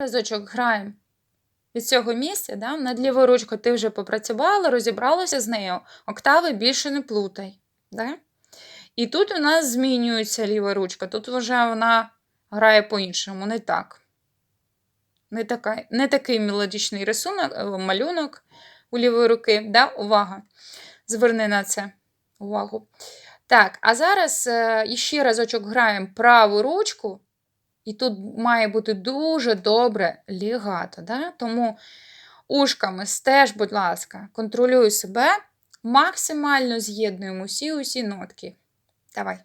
разочок граємо від цього місця, да? над лівою ручкою ти вже попрацювала, розібралася з нею, октави більше не плутай. Да? І тут у нас змінюється ліва ручка, тут вже вона грає по-іншому, не так. Не, така, не такий мелодичний рисунок, е, малюнок у лівої руки. Да? Увага! Зверни на це увагу. Так, а зараз е, іще разочок граємо праву ручку, і тут має бути дуже добре лігато. Да? Тому ушками стеж, будь ласка, контролюй себе, максимально з'єднуємо усі усі нотки. Давай.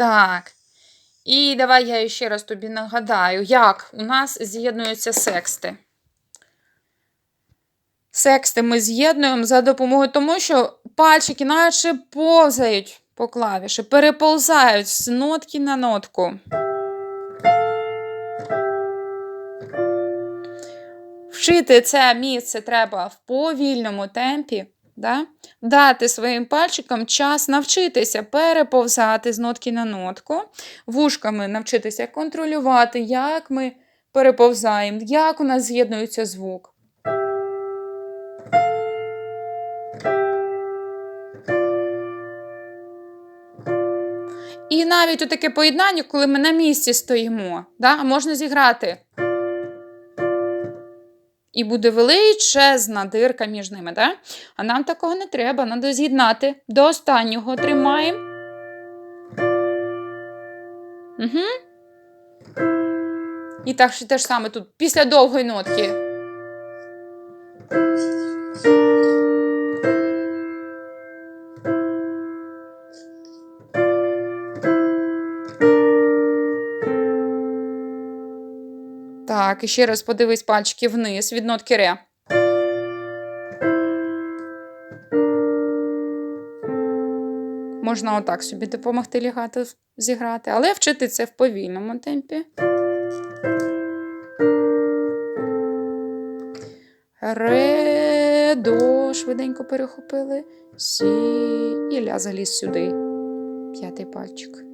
Так. І давай я ще раз тобі нагадаю, як у нас з'єднуються сексти. Сексти ми з'єднуємо за допомогою тому, що пальчики наче повзають по клавіші, переползають з нотки на нотку. Вчити це місце треба в повільному темпі. Да? Дати своїм пальчикам час навчитися переповзати з нотки на нотку, вушками навчитися контролювати, як ми переповзаємо, як у нас з'єднується звук. І навіть у таке поєднання, коли ми на місці стоїмо, да? можна зіграти. І буде величезна дирка між ними, да? А нам такого не треба, треба з'єднати. До останнього тримаємо. Угу. І так що те ж саме тут після довгої нотки. Так, і ще раз подивись пальчики вниз від нотки ре. Можна отак собі допомогти лігати зіграти, але вчити це в повільному темпі. Ре, до, швиденько перехопили. Сі. І ля заліз сюди. П'ятий пальчик.